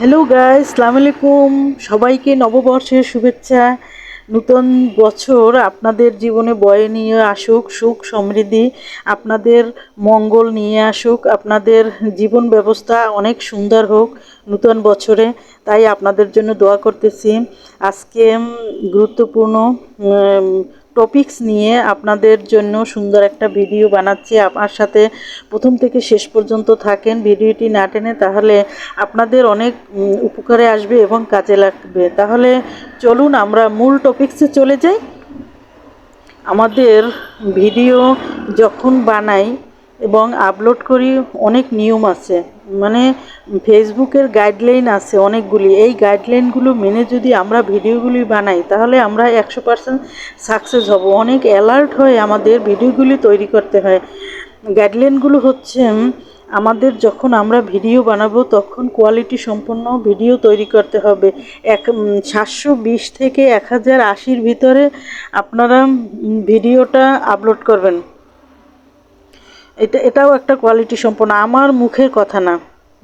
Hello guys সালাম আলাইকুম সবাইকে নববর্ষের শুভেচ্ছা। নূতন বছর আপনাদের জীবনে বয়ে নিয়ে আসুক, সুখ সমৃদ্ধি আপনাদের মঙ্গল নিয়ে আসুক, আপনাদের জীবন ব্যবস্থা অনেক সুন্দর হোক নূতন বছরে। তাই আপনাদের জন্য দোয়া করতেছি। আজকে গুরুত্বপূর্ণ টপিকস নিয়ে আপনাদের জন্য সুন্দর একটা ভিডিও বানাচ্ছি। আমার সাথে প্রথম থেকে শেষ পর্যন্ত থাকেন। ভিডিওটি না টেনে তাহলে আপনাদের অনেক উপকারে আসবে এবং কাজে লাগবে। তাহলে চলুন আমরা মূল টপিক্সে চলে যাই। আমাদের ভিডিও যখন বানাই এবং আপলোড করি অনেক নিয়ম আছে। মানে ফেসবুকের গাইডলাইন আছে অনেকগুলি। এই গাইডলাইনগুলো মেনে যদি আমরা ভিডিওগুলি বানাই, তাহলে আমরা একশো পার্সেন্ট সাকসেস হব। অনেক অ্যালার্ট হয়ে আমাদের ভিডিওগুলি তৈরি করতে হয়। গাইডলাইনগুলো হচ্ছে আমাদের যখন আমরা ভিডিও বানাবো, তখন কোয়ালিটি সম্পন্ন ভিডিও তৈরি করতে হবে। এক সাতশো বিশ থেকে এক হাজার আশির ভিতরে আপনারা ভিডিওটা আপলোড করবেন। এটা, এটাও একটা কোয়ালিটি সম্পন্ন। আমার মুখের কথা না।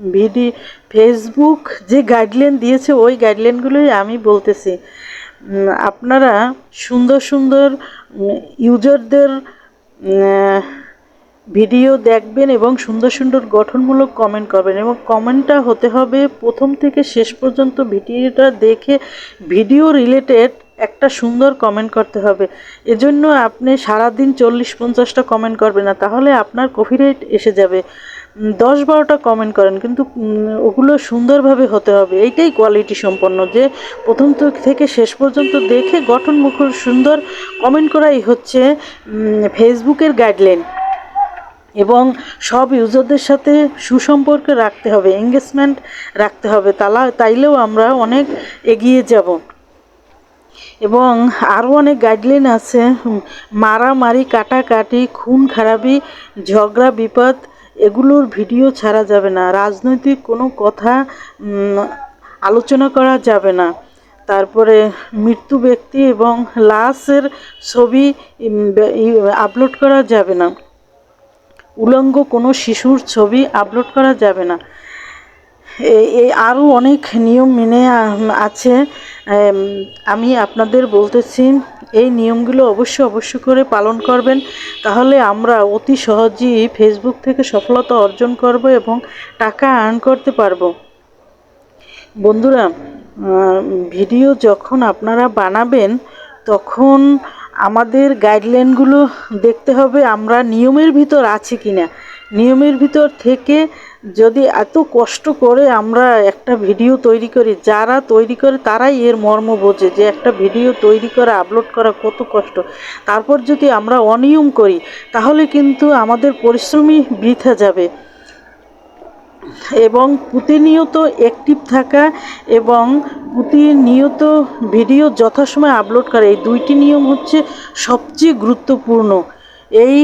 ভিডি ফেসবুক যে গাইডলাইন দিয়েছে, ওই গাইডলাইনগুলোই আমি বলতেছি। আপনারা সুন্দর সুন্দর ইউজারদের ভিডিও দেখবেন এবং সুন্দর সুন্দর গঠনমূলক কমেন্ট করবেন এবং কমেন্টটা হতে হবে প্রথম থেকে শেষ পর্যন্ত ভিডিওটা দেখে ভিডিও রিলেটেড একটা সুন্দর কমেন্ট করতে হবে। এজন্য আপনি সারাদিন চল্লিশ পঞ্চাশটা কমেন্ট করবেন না, তাহলে আপনার কপিরাইট এসে যাবে। দশ বারোটা কমেন্ট করেন, কিন্তু ওগুলো সুন্দরভাবে হতে হবে। এইটাই কোয়ালিটি সম্পন্ন, যে প্রথম থেকে শেষ পর্যন্ত দেখে গঠনমুখ সুন্দর কমেন্ট করাই হচ্ছে ফেসবুকের গাইডলাইন এবং সব ইউজারদের সাথে সুসম্পর্ক রাখতে হবে এঙ্গেজমেন্ট রাখতে হবে, তালা, তাইলেও আমরা অনেক এগিয়ে যাব। এবং আরও অনেক গাইডলাইন আছে। মারামারি, কাটাকাটি, খুন, খারাপি, ঝগড়া, বিপদ, এগুলোর ভিডিও ছাড়া যাবে না। রাজনৈতিক কোনো কথা আলোচনা করা যাবে না। তারপরে মৃত্যু ব্যক্তি এবং লাশের ছবি আপলোড করা যাবে না। উলঙ্গ কোনো শিশুর ছবি আপলোড করা যাবে না। এই আরও অনেক নিয়ম মেনে আছে। আমি আপনাদের বলতেছি, এই নিয়মগুলো অবশ্য অবশ্য করে পালন করবেন। তাহলে আমরা অতি সহজেই ফেসবুক থেকে সফলতা অর্জন করব এবং টাকা আর্ন করতে পারব। বন্ধুরা ভিডিও যখন আপনারা বানাবেন, তখন আমাদের গাইডলাইনগুলো দেখতে হবে আমরা নিয়মের ভিতর আছি কিনা। নিয়মের ভিতর থেকে যদি এত কষ্ট করে আমরা একটা ভিডিও তৈরি করি, যারা তৈরি করে তারাই এর মর্ম বোঝে যে একটা ভিডিও তৈরি করা আপলোড করা কত কষ্ট। তারপর যদি আমরা অনিয়ম করি, তাহলে কিন্তু আমাদের পরিশ্রমই বৃথা যাবে। এবং প্রতিনিয়ত অ্যাক্টিভ থাকা এবং প্রতিনিয়ত ভিডিও যথাসময় আপলোড করা, এই দুইটি নিয়ম হচ্ছে সবচেয়ে গুরুত্বপূর্ণ। এই